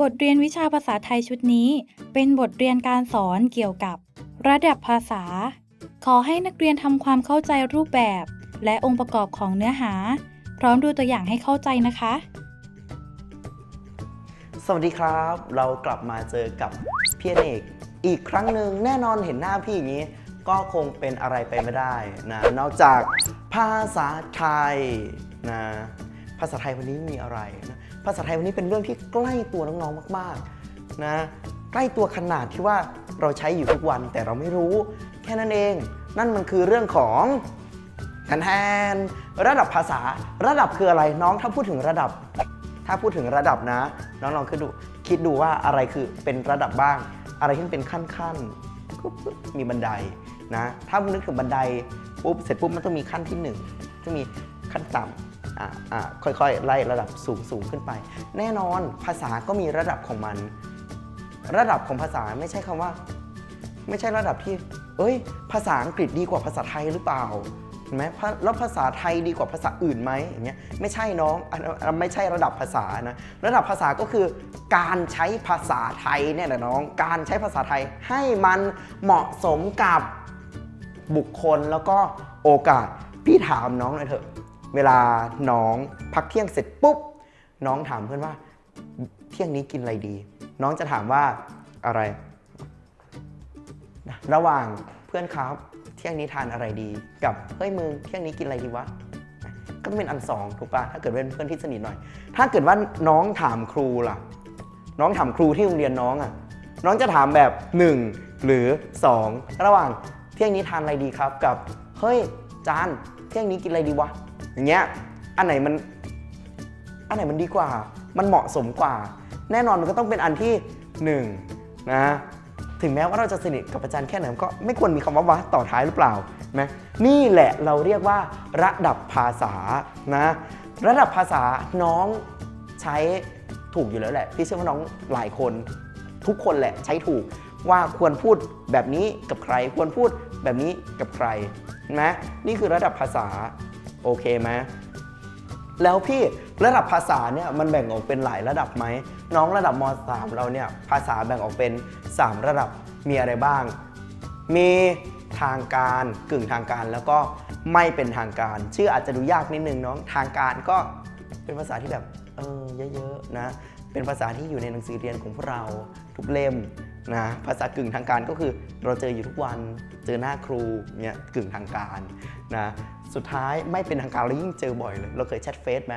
บทเรียนวิชาภาษาไทยชุดนี้ เป็นบทเรียนการสอนเกี่ยวกับ ระดับภาษา ขอให้นักเรียนทำความเข้าใจรูปแบบ และองค์ประกอบของเนื้อหา พร้อมดูตัวอย่างให้เข้าใจนะคะ สวัสดีครับ เรากลับมาเจอกับพี่เนกอีกครั้งหนึ่งแน่นอนเห็นหน้าพี่อย่างนี้ ก็คงเป็นอะไรไปไม่ได้นะนอกจากภาษาไทยนะ ภาษาไทยวันนี้มีอะไรนะภาษาไทยวันนี้เป็นเรื่องที่ใกล้ตัวน้องๆมากๆนะใกล้ตัวขนาดที่ว่าเราใช้อยู่ทุกวันแต่เราไม่รู้ แค่นั้นเอง นั่นมันคือเรื่องของแทนระดับภาษาระดับคืออะไรน้องถ้าพูดถึงระดับ ถ้าพูดถึงระดับนะ น้องลองคิดดูคิดดูว่าอะไรคือเป็นระดับบ้าง อะไรที่เป็นขั้นขั้นๆปุ๊บปุ๊บมีบันไดนะ ถ้านึกถึงบันไดปุ๊บเสร็จปุ๊บมันต้องมีขั้นที่หนึ่งจะมีขั้นต่ำอ่าอ่า ค่อยๆ ไล่ระดับสูงสูงขึ้นไป แน่นอนภาษาก็มีระดับของมัน ระดับของภาษาไม่ใช่คำว่า ไม่ใช่ระดับที่ เอ้ย ภาษาอังกฤษดีกว่าภาษาไทยหรือเปล่าเห็นไหมแล้วภาษาไทยดีกว่าภาษาอื่นไหมอย่างเงี้ยไม่ใช่น้องไม่ใช่ระดับภาษานะระดับภาษาก็คือการใช้ภาษาไทยเนี่ยนะน้อง การใช้ภาษาไทยให้มันเหมาะสมกับบุคคลแล้วก็โอกาสพี่ถามน้องหน่อยเถอะ เวลาน้องพักเที่ยงเสร็จปุ๊บ น้องถามเพื่อนว่า เที่ยงนี้กินอะไรดี น้องจะถามว่าอะไรนะระหว่างเพื่อนครับเที่ยงนี้ทานอะไรดี กับเฮ้ยมึงเที่ยงนี้กินอะไรดีวะก็ต้องเป็นอันสองถูกปะถ้าเกิดเป็นเพื่อนที่สนิทหน่อย ถ้าเกิดว่าน้องถามครูล่ะ น้องถามครูที่โรงเรียนน้องอะ น้องจะถามแบบ 1 หรือ 2 ระหว่างเที่ยงนี้ทานอะไรดีครับกับ เฮ้ยจานเที่ยงนี้กินอะไรดีวะ อย่างเงี้ยอันไหนมันอันไหนมันดีกว่า มันเหมาะสมกว่า แน่นอนมันก็ต้องเป็นอันที่หนึ่งนะถึงแม้ว่าเราจะสนิทกับอาจารย์แค่ไหนก็ไม่ควรมีคำว่าวะต่อท้ายหรือเปล่านะนี่แหละเราเรียกว่าระดับภาษานะระดับภาษาน้องใช้ถูกอยู่แล้วแหละ พี่เชื่อว่าน้องหลายคนทุกคนแหละใช้ถูกว่าควรพูดแบบนี้กับใคร ควรพูดแบบนี้กับใครนะนี่คือระดับภาษา โอเคไหมแล้วพี่ระดับภาษาเนี่ยมันแบ่งออกเป็นหลายระดับไหมน้องระดับม .3 เราเนี่ยภาษาแบ่งออกเป็น 3 ระดับมีอะไรบ้าง มีทางการกึ่งทางการแล้วก็ไม่เป็นทางการ ชื่ออาจจะดูยากนิดนึงน้องทางการก็เป็นภาษาที่แบบเออเยอะๆนะเป็นภาษาที่อยู่ในหนังสือเรียนของพวกเราทุกเล่มนะภาษากึ่งทางการก็คือเราเจออยู่ทุกวันเจอหน้าครูเนี่ยกึ่งทางการนะ สุดท้ายไม่เป็นทางการเรายิ่งเจอบ่อยเลย เราเคยแชทเฟซไหม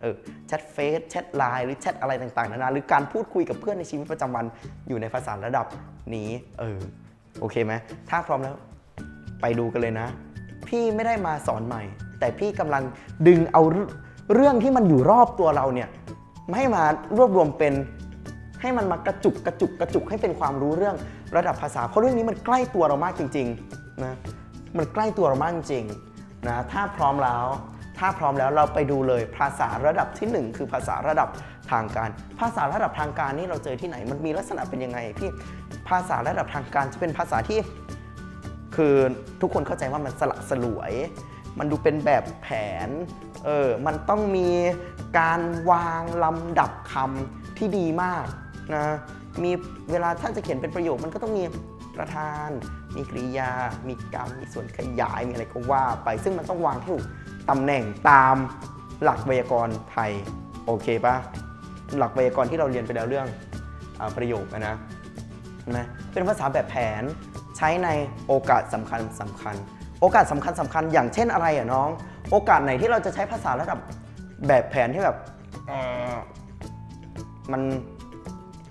เออแชทเฟซแชทไลน์หรือแชทอะไรต่างๆนานาหรือการพูดคุยกับเพื่อนในชีวิตประจำวันอยู่ในภาษาระดับนี้เออโอเคไหมถ้าพร้อมแล้วไปดูกันเลยนะ พี่ไม่ได้มาสอนใหม่ แต่พี่กำลังดึงเอาเรื่องที่มันอยู่รอบตัวเราเนี่ยมาให้มารวบรวมเป็นให้มันมากระจุกกระจุกกระจุกให้เป็นความรู้เรื่องระดับภาษา เพราะเรื่องนี้มันใกล้ตัวเรามากจริงๆนะมันใกล้ตัวเรามากจริง นะถ้าพร้อมแล้ว ถ้าพร้อมแล้วเราไปดูเลยภาษาระดับที่หนึ่งคือภาษาระดับทางการ ภาษาระดับทางการนี่เราเจอที่ไหนมันมีลักษณะเป็นยังไงพี่ภาษาระดับทางการจะเป็นภาษาที่ คือทุกคนเข้าใจว่ามันสละสลวย มันดูเป็นแบบแผนเออมันต้องมีการวางลำดับคำที่ดีมากนะมีเวลาถ้านจะเขียนเป็นประโยคมันก็ต้องมีประธาน มีกริยา มีกรรม มีส่วนขยาย มีอะไรก็ว่าไป ซึ่งมันต้องวางให้ถูกตำแหน่งตามหลักไวยากรณ์ไทย โอเคปะหลักไวยากรณ์ที่เราเรียนไปแล้วเรื่องอประโยคอะนะเป็นภาษาแบบแผนใช้ในโอกาสสำคัญสำคัญ โอกาสสำคัญสำคัญอย่างเช่นอะไรอะน้อง โอกาสไหนที่เราจะใช้ภาษาระดับแบบแผนที่แบบมัน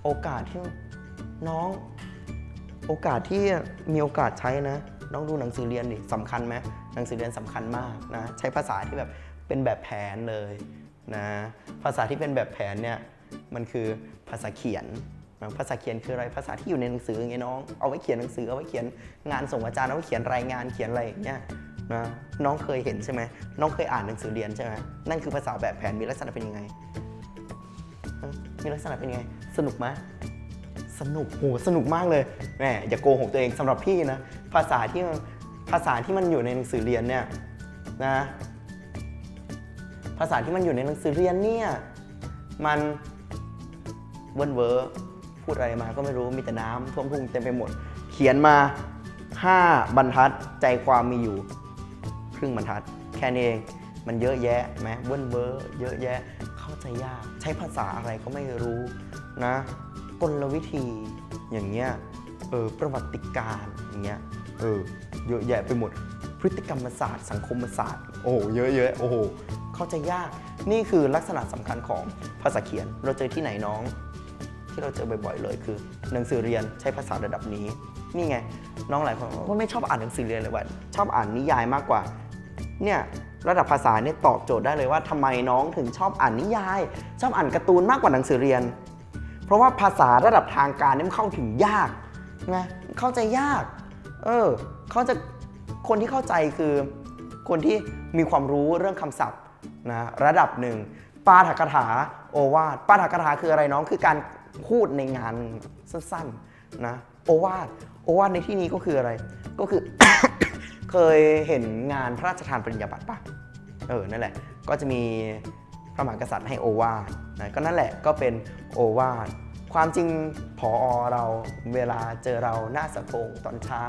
โอกาสที่น้อง โอกาสที่มีโอกาสใช้นะน้องดูหนังสือเรียนดิสำคัญไหมหนังสือเรียนสำคัญมากนะใช้ภาษาที่แบบเป็นแบบแผนเลยนะภาษาที่เป็นแบบแผนเนี่ยมันคือภาษาเขียนภาษาเขียนคืออะไรภาษาที่อยู่ในหนังสือไงน้องเอาไว้เขียนหนังสือเอาไว้เขียนงานส่งอาจารย์เอาไว้เขียนรายงานเขียนอะไรอย่างเงี้ยนะน้องเคยเห็นใช่ไหมน้องเคยอ่านหนังสือเรียนใช่ไหมนั่นคือภาษาแบบแผนมีลักษณะเป็นยังไงมีลักษณะเป็นยังไง สนุกไหม สนุกโหสนุกมากเลยแหมอย่าโกหกตัวเองสำหรับพี่นะ ภาษาที่ภาษาที่มันอยู่ในหนังสือเรียนเนี่ยนะ ภาษาที่มันอยู่ในหนังสือเรียนเนี่ยมันเวิร์นเวอร์พูดอะไรมาก็ไม่รู้มีแต่น้ำท่วมทุ่งเต็มไปหมด เขียนมา 5 บรรทัดใจความมีอยู่ ครึ่งบรรทัด แค่นี้เองมันเยอะแยะไหมเวิร์นเวอร์เยอะแยะเข้าใจยาก ใช้ภาษาอะไรก็ไม่รู้นะ ลวิธี อย่างเงี้ยเออประวัติการอย่างเงี้ยเออเยอะแยะไปหมดพฤติกรรมศาสตร์สังคมศาสตร์โอ้โหเยอะแยะโอ้โหเข้าใจยากนี่คือลักษณะสำคัญของภาษาเขียนเราเจอที่ไหนน้อง ที่เราเจอบ่อยๆเลยคือ หนังสือเรียนใช้ภาษาระดับนี้นี่ไงน้องหลายคนกว่าไม่ชอบอ่านหนังสือเรียนเลยว่าชอบอ่านนิยายมากกว่าเนี่ยระดับภาษาเนี่ยตอบโจทย์ได้เลยว่าทำไมน้องถึงชอบอ่านนิยาย ชอบอ่านการ์ตูนมากกว่าหนังสือเรียน เพราะว่าภาษาระดับทางการนี่มันเข้าถึงยากไงเข้าใจยาก เออเขาจะคนที่เข้าใจคือ คนที่มีความรู้เรื่องคำศัพท์นะระดับหนึ่งปาฐกถาโอวาทปาฐกถาคืออะไรน้องคือการพูดในงานสั้นๆนะโอวาทโอวาทในที่นี้ก็คืออะไร ก็คือ เคยเห็นงานพระราชทานปริญญาบัตรปะเออนั่นแหละ ก็จะมีพระมหากษัตริย์ให้โอวาท นะก็นั่นแหละก็เป็นโอวาทความจริงผอเราเวลาเจอเราหน้าสะโพงตอนเช้า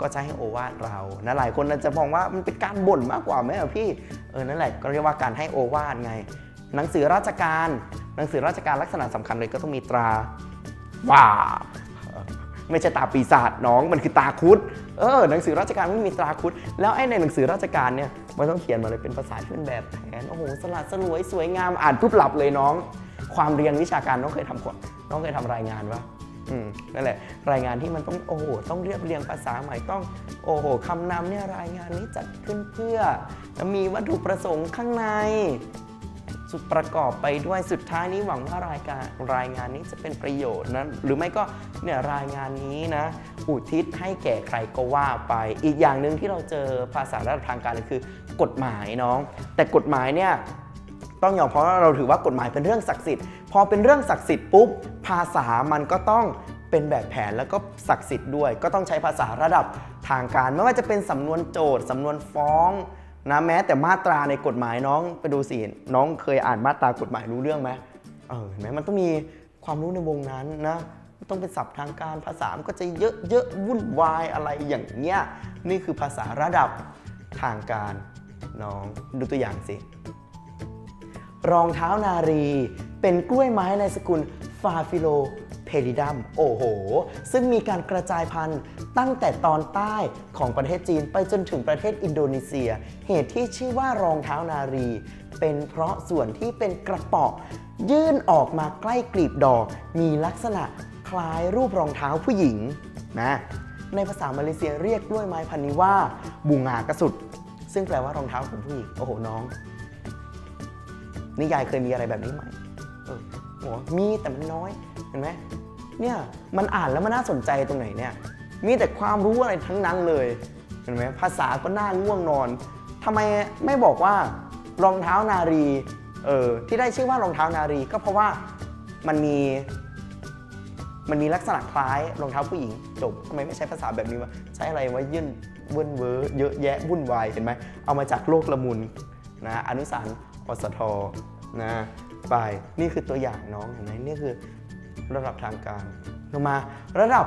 ก็จะให้โอวาทเรานะหลายคนอาจจะมองว่ามันเป็นการบ่นมากกว่าไหมอะพี่เออนั่นแหละก็เรียกว่าการให้โอวาทไง หนังสือราชการ หนังสือราชการลักษณะสำคัญเลยก็ต้องมีตราว่า ไม่ใช่ตาปีศาจน้องมันคือตาคุดเออหนังสือราชการไม่มีตาคุด แล้วไอ้ในหนังสือราชการเนี่ยมันต้องเขียนมาเลยเป็นภาษาที่เป็นแบบแผนโอ้โหสลัดสลวยสวยงามอ่านปุ๊บหลับเลยน้อง ความเรียนวิชาการน้องเคยทำก่อนน้องเคยทำรายงานวะอืมนั่นแหละ รายงานที่มันต้องโอ้โหต้องเรียบเรียงภาษาใหม่ต้องโอ้โหคำนำเนี่ยรายงานนี้จัดขึ้นเพื่อมีวัตถุประสงค์ข้างใน สุดประกอบไปด้วยสุดท้ายนี้หวังว่ารายการรายงานนี้จะเป็นประโยชน์นะหรือไม่ก็เนี่ยรายงานนี้นะอุทิศให้แก่ใครก็ว่าไป อีกอย่างหนึ่งที่เราเจอภาษาระดับทางการเลยคือ กฎหมายน้อง แต่กฎหมายเนี่ยต้องยอมเพราะเราถือว่ากฎหมายเป็นเรื่องศักดิ์สิทธิ์พอเป็นเรื่องศักดิ์สิทธิ์ปุ๊บภาษามันก็ต้องเป็นแบบแผนแล้วก็ศักดิ์สิทธิ์ด้วย ก็ต้องใช้ภาษาระดับทางการ ไม่ว่าจะเป็นสำนวนโจทย์สำนวนฟ้อง นะแม้แต่มาตราในกฎหมายน้องไปดูสิน้องเคยอ่านมาตรากฎหมายรู้เรื่องไหมเออเห็นไหมมันต้องมีความรู้ในวงนั้นนะต้องเป็นศัพท์ทางการภาษามันก็จะเยอะเยอะวุ่นวายอะไรอย่างเงี้ยนี่คือภาษาระดับทางการน้องดูตัวอย่างสิรองเท้านารี เป็นกล้วยไม้ในสกุลฟาฟิโล เพดิดัมโอ้โห ซึ่งมีการกระจายพันธุ์ตั้งแต่ตอนใต้ของประเทศจีนไปจนถึงประเทศอินโดนีเซีย เหตุที่ชื่อว่ารองเท้านารี เป็นเพราะส่วนที่เป็นกระเป๋อยื่นออกมาใกล้กลีบดอก มีลักษณะคล้ายรูปรองเท้าผู้หญิงนะในภาษามาเลเซียเรียกกล้วยไม้พันนี้ว่าบูงากระสุด ซึ่งแปลว่ารองเท้าของผู้หญิงโอ้โหน้อง นิยายเคยมีอะไรแบบนี้ไหม โหมีแต่มันน้อยเห็นไหมเนี่ยมันอ่านแล้วมันน่าสนใจตรงไหนเนี่ยมีแต่ความรู้อะไรทั้งนั้นเลยเห็นไหมภาษาก็น่าง่วงนอนทำไมไม่บอกว่ารองเท้านารีเออที่ได้ชื่อว่ารองเท้านารีก็เพราะว่ามันมีมันมีลักษณะคล้ายรองเท้าผู้หญิง จบทำไมไม่ใช้ภาษาแบบนี้วะใช้อะไรวะยื่นเวิ้นเวอเยอะแยะวุ่นวายเห็นไหมเอามาจากโลกละมุนนะอนุสารอสทนะ ไป นี่คือตัวอย่างน้องเห็นไหมนี่คือระดับทางการลงมาระดับ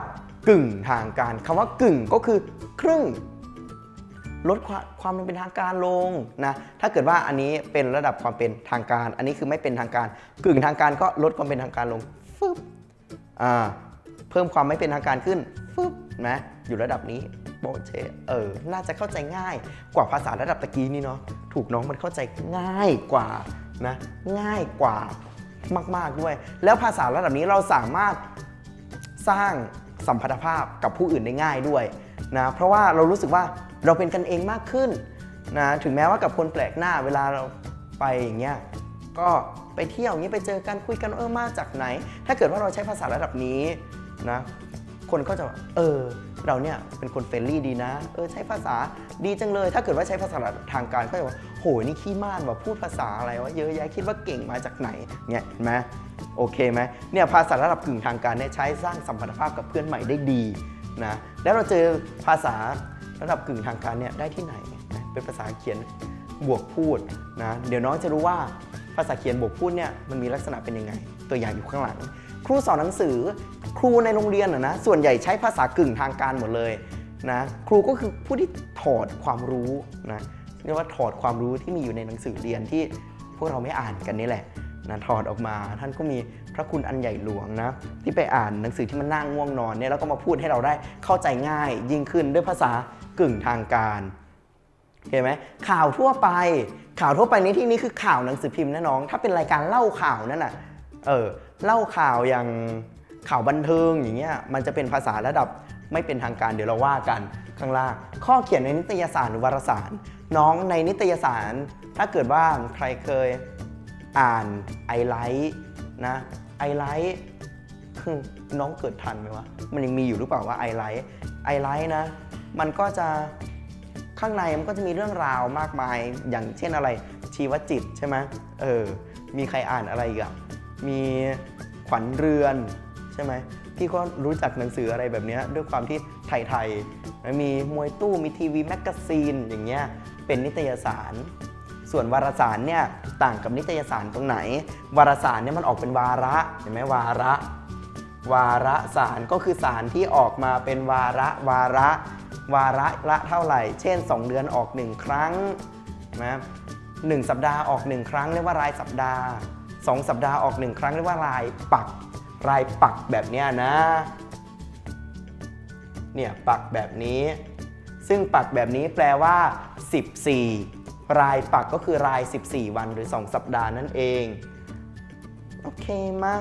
กึ่งทางการคำว่ากึ่งก็คือครึ่ง ลดความความเป็นทางการลงนะถ้าเกิดว่าอันนี้เป็นระดับความเป็นทางการ อันนี้คือไม่เป็นทางการ กึ่งทางการก็ลดความเป็นทางการลงฟึบอ่าเพิ่มความไม่เป็นทางการขึ้นฟึบนะอยู่ระดับนี้โบเชเออ น่าจะเข้าใจง่ายกว่าภาษาระดับตะกี้นี่เนาะ ถูกน้องมันเข้าใจง่ายกว่า นะง่ายกว่ามาก ๆด้วย แล้วภาษาระดับนี้เราสามารถสร้างสัมพันธภาพกับผู้อื่นได้ง่ายด้วยนะเพราะว่าเรารู้สึกว่าเราเป็นกันเองมากขึ้นนะถึงแม้ว่ากับคนแปลกหน้าเวลาเราไปอย่างเงี้ยก็ไปเที่ยวอย่างนี้ไปเจอกันคุยกันเออมาจากไหน ถ้าเกิดว่าเราใช้ภาษาระดับนี้นะคนก็จะเออ เราเนี่ยเป็นคนเฟรนลี่ดีนะ เออใช้ภาษาดีจังเลย ถ้าเกิดว่าใช้ภาษาทางการก็จะว่าโหนี่ขี้ม่านว่าพูดภาษาอะไรวะเยอะแยะคิดว่าเก่งมาจากไหนเนี่ยเห็นไหมโอเคไหมเนี่ยภาษาระดับกึ่งทางการเนี่ยใช้สร้างสัมพันธภาพกับเพื่อนใหม่ได้ดีนะแล้วเราเจอภาษาระดับกึ่งทางการเนี่ยได้ที่ไหน เป็นภาษาเขียนบวกพูดนะเดี๋ยวน้องจะรู้ว่าภาษาเขียนบวกพูดเนี่ยมันมีลักษณะเป็นยังไง ตัวอย่างอยู่ข้างหลัง ครูสอนหนังสือ ครูในโรงเรียนอะนะส่วนใหญ่ใช้ภาษากึ่งทางการหมดเลยนะครูก็คือผู้ที่ถอดความรู้นะเรียกว่าถอดความรู้ที่มีอยู่ในหนังสือเรียนที่พวกเราไม่อ่านกันนี่แหละนะถอดออกมาท่านก็มีพระคุณอันใหญ่หลวงนะที่ไปอ่านหนังสือที่มันน่าง่วงนอนเนี่ยแล้วก็มาพูดให้เราได้เข้าใจง่ายยิ่งขึ้นด้วยภาษากึ่งทางการเห็นไหมข่าวทั่วไป ข่าวทั่วไปในที่นี้คือข่าวหนังสือพิมพ์นะน้อง ถ้าเป็นรายการเล่าข่าวนั่นน่ะเออเล่าข่าวอย่าง ข่าวบันเทิงอย่างเงี้ยมันจะเป็นภาษาระดับไม่เป็นทางการเดี๋ยวเราว่ากันข้างล่าง ข้อเขียนในนิตยสารหรือวารสาร น้องในนิตยสาร ถ้าเกิดว่าใครเคยอ่านไอไลท์นะไอไลท์คือน้องเกิดทันไหมวะ มันยังมีอยู่หรือเปล่าว่าไอไลท์ไอไลท์นะ มันก็จะข้างในมันก็จะมีเรื่องราวมากมายอย่างเช่นอะไร ชีวจิตใช่ไหมเออมีใครอ่านอะไรอีกอะมีขวัญเรือน ใช่ไหมพี่ก็รู้จักหนังสืออะไรแบบนี้ด้วยความที่ไทยๆมีมวยตู้มีทีวีแมกกาซีนอย่างเงี้ยเป็นนิตยสาร ส่วนวารสารเนี่ยต่างกับนิตยสารตรงไหน วารสารเนี่ยมันออกเป็นวาระเห็นไหมวาระ วาระสารก็คือสารที่ออกมาเป็นวาระวาระ วาระละเท่าไหร่ เช่น 2 เดือนออก 1 ครั้งนะหนึ่งสัปดาห์ออก 1 ครั้งเรียกว่ารายสัปดาห์ 2 สัปดาห์ออก 1 ครั้งเรียกว่ารายปัก รายปักแบบนี้นะ เนี่ยปักแบบนี้ ซึ่งปักแบบนี้แปลว่า 14 รายปักก็คือราย 14 วันหรือ 2 สัปดาห์นั่นเอง โอเคมา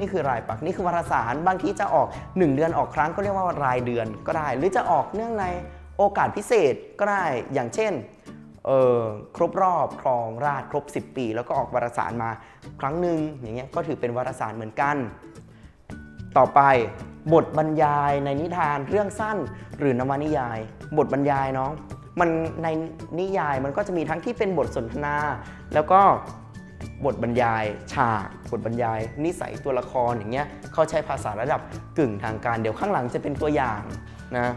นี่คือรายปัก นี่คือวารสาร บางทีจะออก 1 เดือนออกครั้งก็เรียกว่ารายเดือนก็ได้ หรือจะออกเนื่องในโอกาสพิเศษก็ได้ อย่างเช่นเออครบรอบครองราชครบ 10 ปี แล้วก็ออกวารสารมาครั้งหนึ่งอย่างเงี้ยก็ถือเป็นวารสารเหมือนกัน ต่อไปบทบรรยายในนิทานเรื่องสั้นหรือนวนิยาย บทบรรยายน้องมันในนิยายมันก็จะมีทั้งที่เป็นบทสนทนา แล้วก็บทบรรยายฉากบทบรรยาย นิสัยตัวละครอย่างเงี้ยเขาใช้ภาษาระดับกึ่งทางการเดี๋ยวข้างหลังจะเป็นตัวอย่างนะ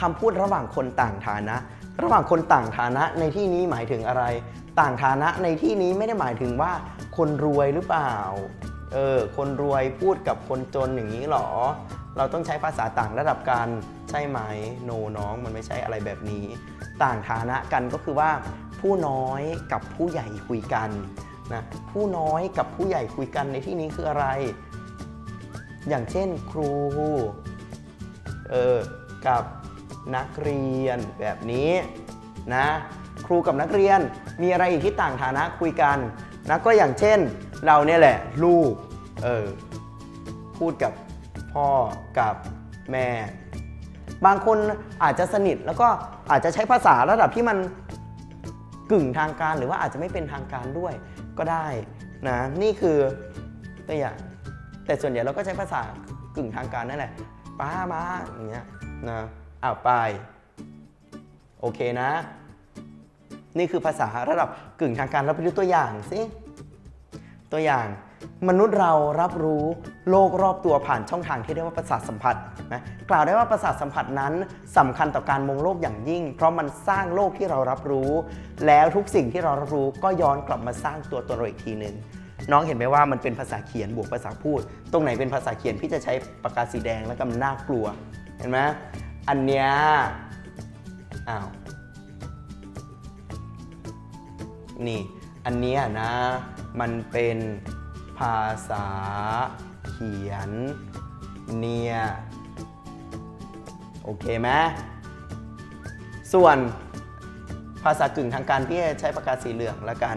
คำพูดระหว่างคนต่างฐานะ ระหว่างคนต่างฐานะในที่นี้หมายถึงอะไร ต่างฐานะในที่นี้ไม่ได้หมายถึงว่าคนรวยหรือเปล่า เออคนรวยพูดกับคนจนอย่างนี้หรอ เราต้องใช้ภาษาต่างระดับกันใช่ไหมโนน้องมันไม่ใช่อะไรแบบนี้ ต่างฐานะกันก็คือว่า ผู้น้อยกับผู้ใหญ่คุยกันนะผู้น้อยกับผู้ใหญ่คุยกันในที่นี้คืออะไร อย่างเช่นครูเออกับนักเรียนแบบนี้นะครูกับนักเรียนมีอะไรอีกที่ต่างฐานะคุยกันนะก็อย่างเช่น เราเนี่ยแหละ ลูก เออ พูดกับพ่อกับแม่ บางคนอาจจะสนิทแล้วก็อาจจะใช้ภาษาระดับที่มันกึ่งทางการหรือว่าอาจจะไม่เป็นทางการด้วยก็ได้นะนี่คือตัวอย่างแต่ส่วนใหญ่เราก็ใช้ภาษากึ่งทางการนั่นแหละป้ามาอย่างเงี้ยนะอ้าวไปโอเคนะ นี่คือภาษาระดับกึ่งทางการเราไปดูตัวอย่างสิ ตัวอย่างมนุษย์เรารับรู้โลกรอบตัวผ่านช่องทางที่เรียกว่าประสาทสัมผัสนะกล่าวได้ว่าประสาทสัมผัสนั้นสำคัญต่อการมองโลกอย่างยิ่ง เพราะมันสร้างโลกที่เรารับรู้ แล้วทุกสิ่งที่เรารับรู้ก็ย้อนกลับมาสร้างตัวตนเราอีกทีหนึ่งน้องเห็นไหมว่ามันเป็นภาษาเขียนบวกภาษาพูด ตรงไหนเป็นภาษาเขียนพี่จะใช้ปากกาสีแดงแล้วก็มันน่ากลัว เห็นไหมอันเนี้ยอ้าวนี่ อันเนี้ยนะ มันเป็นภาษาเขียนเนี่ยโอเคไหมส่วนภาษากึ่งทางการพี่ใช้ปากกาสีเหลืองละกัน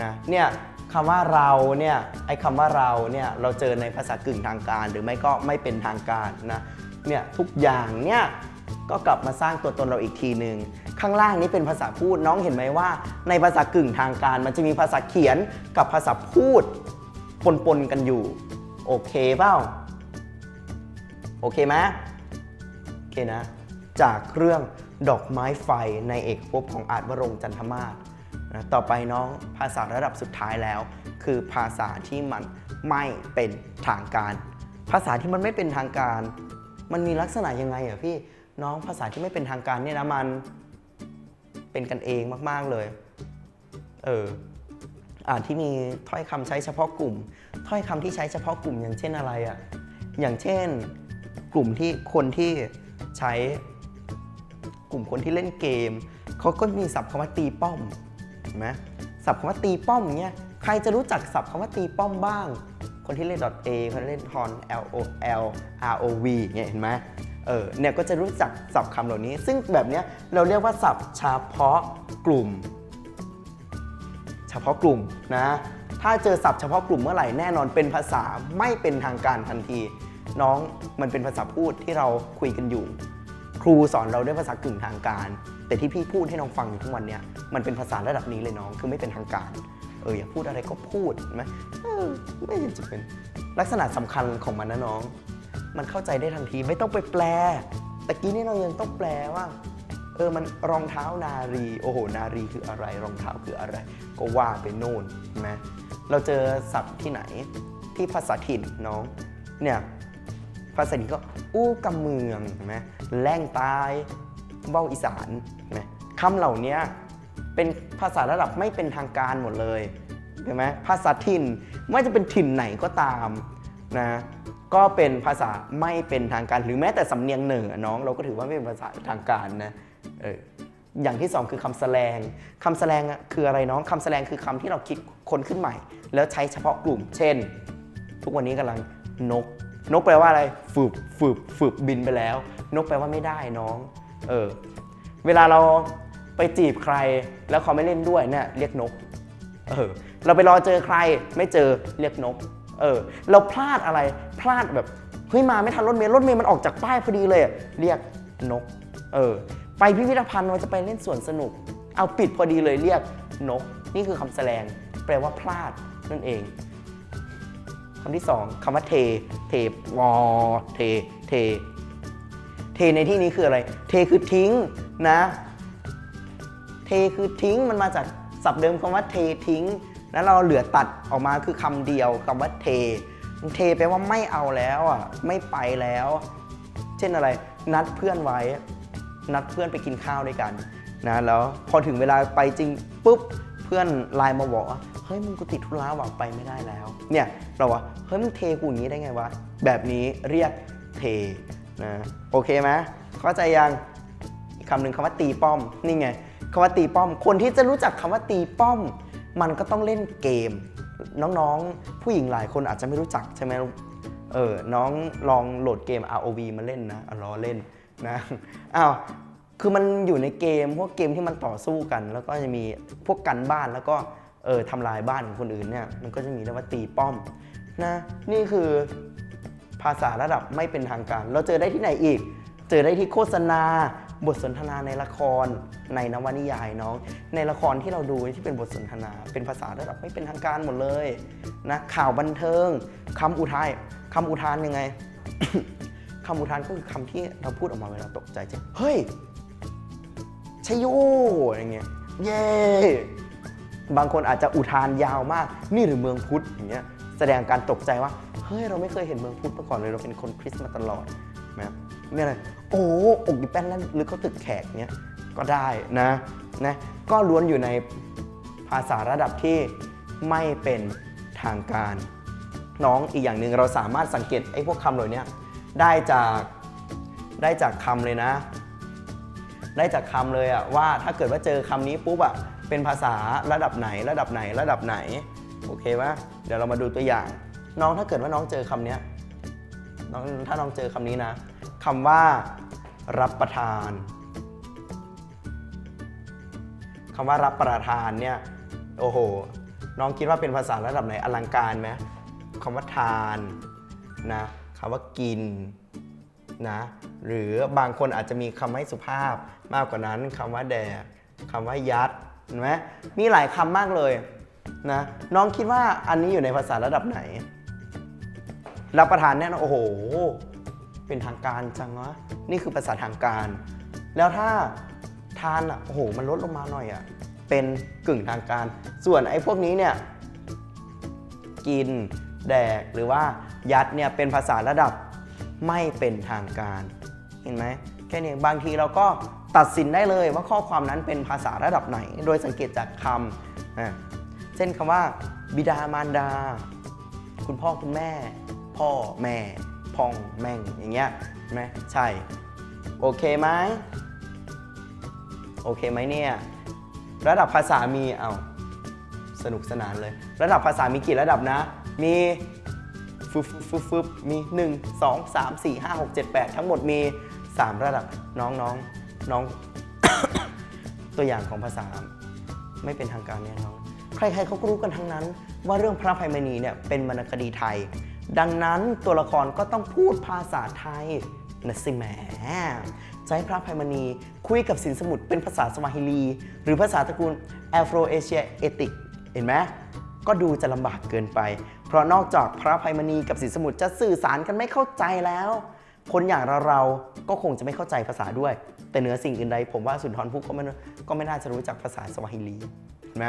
นะเนี่ยคำว่าเราเนี่ยไอ้คำว่าเราเนี่ยเราเจอในภาษากึ่งทางการ หรือไม่ก็ไม่เป็นทางการนะเนี่ยทุกอย่างเนี่ยก็กลับมาสร้างตัวตนเราอีกทีหนึ่ง ข้างล่างนี้เป็นภาษาพูดน้องเห็นไหมว่า ในภาษากึ่งทางการ มันจะมีภาษาเขียนกับภาษาพูดปนๆกันอยู่ โอเคเปล่าโอเคไหมโอเคนะ จากเรื่องดอกไม้ไฟในเอกภพของอาจวรงจันทมาศนะต่อไปน้องภาษาระดับสุดท้ายแล้ว คือภาษาที่มันไม่เป็นทางการ ภาษาที่มันไม่เป็นทางการ มันมีลักษณะยังไงอะพี่น้องภาษาที่ไม่เป็นทางการเนี่ยนะมัน เป็นกันเองมากๆเลย เอออ่าที่มีถ้อยคำใช้เฉพาะกลุ่ม ถ้อยคำที่ใช้เฉพาะกลุ่มอย่างเช่นอะไรอะ่ะ อย่างเช่น กลุ่มที่คนที่ใช้กลุ่มคนที่เล่นเกมเขาก็มีศัพท์คำว่าตีป้อมเห็นไหมศัพท์คำว่าตีป้อมเนี้ยใครจะรู้จักศัพท์คำว่าตีป้อมบ้าง คนที่เล่น .a คนเล่น hon l o l r o v เนี่ยเห็นไหม เออเนี่ยก็จะรู้จักศัพท์คำเหล่านี้ ซึ่งแบบเนี้ยเราเรียกว่าศัพท์เฉพาะกลุ่ม เฉพาะกลุ่มนะ ถ้าเจอศัพท์เฉพาะกลุ่มเมื่อไหร่แน่นอนเป็นภาษาไม่เป็นทางการทันที น้องมันเป็นภาษาพูดที่เราคุยกันอยู่ ครูสอนเราด้วยภาษากึ่งทางการ แต่ที่พี่พูดให้น้องฟังอยู่ทุกวันเนี้ยมันเป็นภาษาระดับนี้เลยน้องคือไม่เป็นทางการเอออยากพูดอะไรก็พูดไหมไม่จะเป็นลักษณะสำคัญของมันนะน้อง มันเข้าใจได้ทันทีไม่ต้องไปแปลตะกี้นี่เรายังต้องแปลว่าเออมันรองเท้านารี โอ้โห นารีคืออะไร รองเท้าคืออะไร ก็ว่าไปโน่นใช่ไหมเราเจอศัพท์ที่ไหนที่ภาษาถิ่นน้องเนี่ยภาษาถิ่นก็อู้กำเมืองเห็นไหมแล่งตายเบ้าอีสานนไหมคำเหล่านี้เป็นภาษาระดับไม่เป็นทางการหมดเลยเห็นไหมภาษาถิ่นไม่ว่าจะเป็นถิ่นไหนก็ตามนะ ก็เป็นภาษาไม่เป็นทางการ หรือแม้แต่สำเนียงเหนือน้อง เราก็ถือว่าไม่เป็นภาษาทางการนะเอออย่างที่สองคือคำแสลงคำแสลงอะคืออะไรน้องคำแสลงคือคำที่เราคิดคนขึ้นใหม่ แล้วใช้เฉพาะกลุ่ม เช่น ทุกวันนี้กำลังนก นกแปลว่าอะไรฝึบฝึบฝึบบินไปแล้ว นกแปลว่าไม่ได้น้องเออเวลาเราไปจีบใครแล้วเขาไม่เล่นด้วยเนี่ยเรียกนกเออเราไปรอเจอใครไม่เจอเรียกนก เออเราพลาดอะไรพลาดแบบเฮ้ยมาไม่ทันรถเมล์รถเมล์มันออกจากป้ายพอดีเลยเรียกนก เออ ไปพิพิธภัณฑ์เราจะไปเล่นสวนสนุก เอาปิดพอดีเลยเรียกนก นี่คือคำแสดงแปลว่าพลาดนั่นเองคำที่สองคำว่าเท เทวอเท เท เทในที่นี้คืออะไร เทคือทิ้งนะ เทคือทิ้งมันมาจากศัพท์เดิมคำว่าเททิ้ง แล้วเราเหลือตัดออกมาคือคำเดียวคำว่าเท เทแปลว่าไม่เอาแล้วอะไม่ไปแล้ว เช่นอะไร นัดเพื่อนไว้ นัดเพื่อนไปกินข้าวด้วยกันนะแล้วพอถึงเวลาไปจริงปุ๊บเพื่อนไลน์มาบอกว่าเฮ้ยมึงกูติดธุระว่ะไปไม่ได้แล้ว เนี่ยเราว่าเฮ้ยมึงเทกูอย่างนี้ได้ไงวะแบบนี้เรียกเทนะโอเคไหมเข้าใจยังคำหนึ่งคำว่าตีป้อมนี่ไงคำว่าตีป้อม คนที่จะรู้จักคำว่าตีป้อม มันก็ต้องเล่นเกม น้องๆ ผู้หญิงหลายคนอาจจะไม่รู้จักใช่ไหมเออน้องลองโหลดเกม ROV มาเล่นนะอะรอเล่นนะอ้าวคือมันอยู่ในเกมพวกเกมที่มันต่อสู้กัน แล้วก็จะมีพวกกันบ้านแล้วก็เออทำลายบ้านของคนอื่นเนี่ยมันก็จะมีเรียกว่าตีป้อมนะนี่คือภาษาระดับไม่เป็นทางการ เราเจอได้ที่ไหนอีก เจอได้ที่โฆษณา บทสนทนาในละครในนวนิยายน้อง ในละครที่เราดูที่เป็นบทสนทนา เป็นภาษาระดับไม่เป็นทางการหมดเลยนะข่าวบันเทิงคำอุทายคำอุทานยังไงคำอุทานก็คือคำที่เราพูดออกมาเวลาตกใจเช่นเฮ้ยชยโยอย่างเงี้ยเย้บางคนอาจจะอุทานยาวมาก นี่หรือเมืองพุทธอย่างเงี้ยแสดงการตกใจว่า เฮ้ย เราไม่เคยเห็นเมืองพุทธมาก่อนเลย เราเป็นคนคริสต์มาตลอดนะ เนี่ยอะไรโอ้อกดิแป้นแล้วหรือเขาตึกแขกเนี้ยก็ได้นะนะก็ล้วนอยู่ในภาษาระดับที่ไม่เป็นทางการน้องอีกอย่างหนึ่งเราสามารถสังเกตไอ้พวกคำเหล่านี้ได้จากได้จากคำเลยนะ ได้จากคำเลยอะว่าถ้าเกิดว่าเจอคำนี้ปุ๊บอะเป็นภาษาระดับไหน ระดับไหนระดับไหนโอเคปะเดี๋ยวเรามาดูตัวอย่าง น้องถ้าเกิดว่าน้องเจอคำเนี้ยน้องถ้าน้องเจอคำนี้นะ คำว่า รับประทานคำว่ารับประทานเนี่ยโอ้โห น้องคิดว่าเป็นภาษาระดับไหนอลังการไหมคำว่าทานนะคำว่ากินนะหรือบางคนอาจจะมีคำไม่สุภาพมากกว่านั้นคำว่าแดกคำว่ายัดเห็นไหมมีหลายคำมากเลยนะน้องคิดว่าอันนี้อยู่ในภาษาระดับไหน รับประทานแน่นอนโอ้โห เป็นทางการจังวะนี่คือภาษาทางการ แล้วถ้าทานอะโอ้โหมันลดลงมาหน่อยอะเป็นกึ่งทางการ ส่วนไอ้พวกนี้เนี่ยกินแดกหรือว่ายัดเนี่ยเป็นภาษาระดับไม่เป็นทางการ เห็นไหมแค่นี้บางทีเราก็ตัดสินได้เลยว่าข้อความนั้นเป็นภาษาระดับไหน โดยสังเกตจากคำอะเช่นคำว่า บิดามารดา คุณพ่อคุณแม่ พ่อแม่ พองแม่งอย่างเงี้ยไหมใช่ โอเคไหมโอเคไหมเนี่ยระดับภาษามีเอาสนุกสนานเลย ระดับภาษามีกี่ระดับนะ มีฟึบฟึบฟึบฟึบมี 1 2 3 4 5 6 7 8 ทั้งหมดมี 3 ระดับน้องน้องน้อง ตัวอย่างของภาษา ไม่เป็นทางการเนี่ยน้อง ใครๆเขาก็รู้กันทั้งนั้น ว่าเรื่องพระภัยมณีเนี่ยเป็นวรรณคดีไทย ดังนั้นตัวละครก็ต้องพูดภาษาไทยนะสิแหมจะให้พระภัยมณีคุยกับสินสมุทรเป็นภาษาสวาฮิลี หรือภาษาตระกูลแอฟโรเอเชียเอติกเห็นไหมก็ดูจะลำบากเกินไป เพราะนอกจากพระภัยมณีกับสินสมุทรจะสื่อสารกันไม่เข้าใจแล้ว คนอย่างเราเราก็คงจะไม่เข้าใจภาษาด้วย แต่เหนือสิ่งอื่นใดผมว่าสุนทรภู่ก็ไม่ก็ไม่น่าจะรู้จักภาษาสวาฮิลีเห็นไหม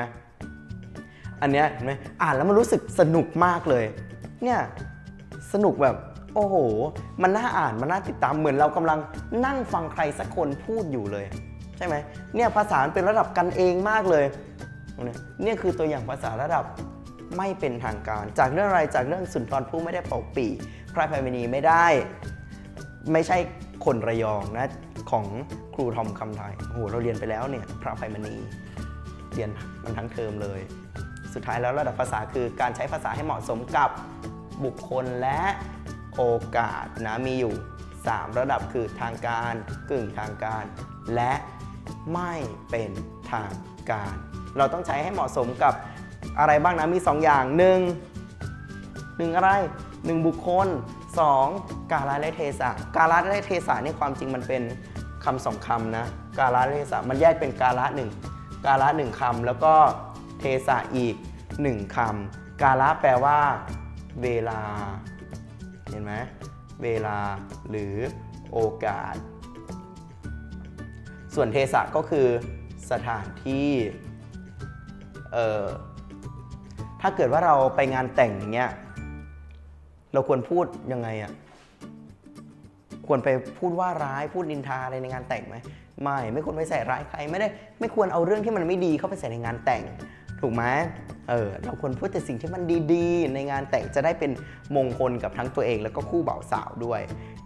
อันเนี้ยเห็นไหมอ่านแล้วมันรู้สึกสนุกมากเลย เนี่ยสนุกแบบโอ้โห มันน่าอ่านมันน่าติดตามเหมือนเรากำลังนั่งฟังใครสักคนพูดอยู่เลย ใช่ไหมเนี่ยภาษามันเป็นระดับกันเองมากเลยเนี่ยคือตัวอย่างภาษาระดับไม่เป็นทางการ จากเรื่องอะไรจากเรื่องสุนทรภู่ไม่ได้เป่าปีพระอภัยมณีไม่ได้ ไม่ใช่คนระยองนะของครูทอมคำไทยโอ้โหเราเรียนไปแล้วเนี่ยพระอภัยมณีเรียนมันทั้งเทอมเลย สุดท้ายแล้วระดับภาษาคือการใช้ภาษาให้เหมาะสมกับ บุคคลและโอกาสนะมีอยู่ 3 ระดับคือทางการกึ่งทางการ และไม่เป็นทางการ เราต้องใช้ให้เหมาะสมกับอะไรบ้างนะมี 2 อย่าง 1. หนึ่งอะไร 1 บุคคล 2. กาลและเทศะกาลและเทศะนี่ความจริงมันเป็นคำสองคำนะกาลและเทศะมันแยกเป็นกาละหนึ่งกาละหนึ่งคำแล้วก็เทศะอีกหนึ่งคำกาละแปลว่า เวลา เห็นไหมเวลาหรือโอกาส ส่วนเทศะก็คือสถานที่เออถ้าเกิดว่าเราไปงานแต่งอย่างเงี้ยเราควรพูดยังไงอะควรไปพูดว่าร้ายพูดนินทาอะไรในงานแต่งไหมไม่ไม่ควรไปใส่ร้ายใครไม่ได้ ไม่ควรเอาเรื่องที่มันไม่ดีเข้าไปใส่ในงานแต่ง ถูกไหม เออเราควรพูดแต่สิ่งที่มันดีๆ ในงานแต่งจะได้เป็นมงคลกับทั้งตัวเองแล้วก็คู่บ่าวสาวด้วย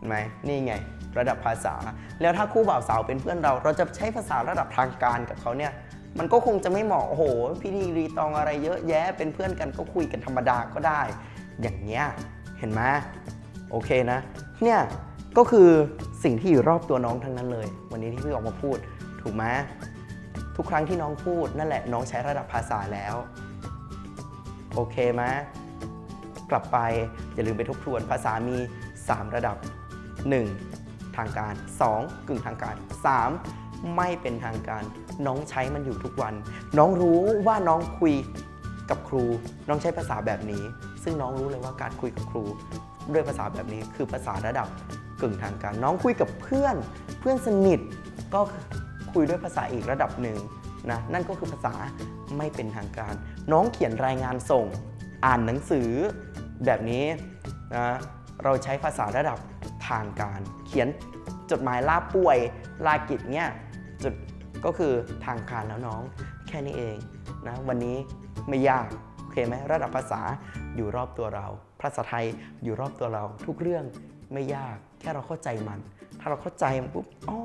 ไหมนี่ไง ระดับภาษา แล้วถ้าคู่บ่าวสาวเป็นเพื่อนเรา เราจะใช้ภาษาระดับทางการกับเขาเนี่ยมันก็คงจะไม่เหมาะโอ้โหพี่ดีรีตองอะไรเยอะแยะเป็นเพื่อนกันก็คุยกันธรรมดาก็ได้ อย่างเงี้ยเห็นไหมโอเคนะ เนี่ยก็คือสิ่งที่อยู่รอบตัวน้องทั้งนั้นเลย วันนี้ที่พี่ออกมาพูดถูกไหมทุกครั้งที่น้องพูดนั่นแหละน้องใช้ระดับภาษาแล้ว โอเคไหมกลับไปอย่าลืมไปทบทวนภาษามี 3 ระดับ 1. ทางการ 2. กึ่งทางการ 3. ไม่เป็นทางการ น้องใช้มันอยู่ทุกวัน น้องรู้ว่าน้องคุยกับครู น้องใช้ภาษาแบบนี้ ซึ่งน้องรู้เลยว่าการคุยกับครู ด้วยภาษาแบบนี้คือภาษาระดับกึ่งทางการ น้องคุยกับเพื่อน เพื่อนสนิทก็คุยด้วยภาษาอีกระดับหนึ่งนะนั่นก็คือภาษาไม่เป็นทางการ น้องเขียนรายงานส่ง อ่านหนังสือแบบนี้นะเราใช้ภาษาระดับทางการ เขียนจดหมายลาป่วยลากิจเนี่ยจุดก็คือทางการแล้วน้อง แค่นี้เองนะวันนี้ไม่ยากโอเคไหมระดับภาษาอยู่รอบตัวเรา ภาษาไทยอยู่รอบตัวเราทุกเรื่องไม่ยากแค่เราเข้าใจมัน ถ้าเราเข้าใจมันปุ๊บอ๋อ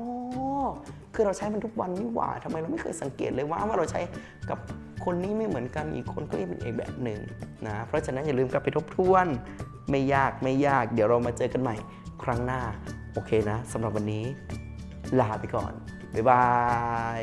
คือเราใช้มันทุกวันนี่หว่าทำไมเราไม่เคยสังเกตเลยว่าว่าเราใช้กับคนนี้ไม่เหมือนกันอีกคนก็เป็นอีกแบบหนึ่งนะเพราะฉะนั้นอย่าลืมกลับไปทบทวน ไม่ยากไม่ยาก เดี๋ยวเรามาเจอกันใหม่ครั้งหน้า โอเคนะสำหรับวันนี้ลาไปก่อน บ๊ายบาย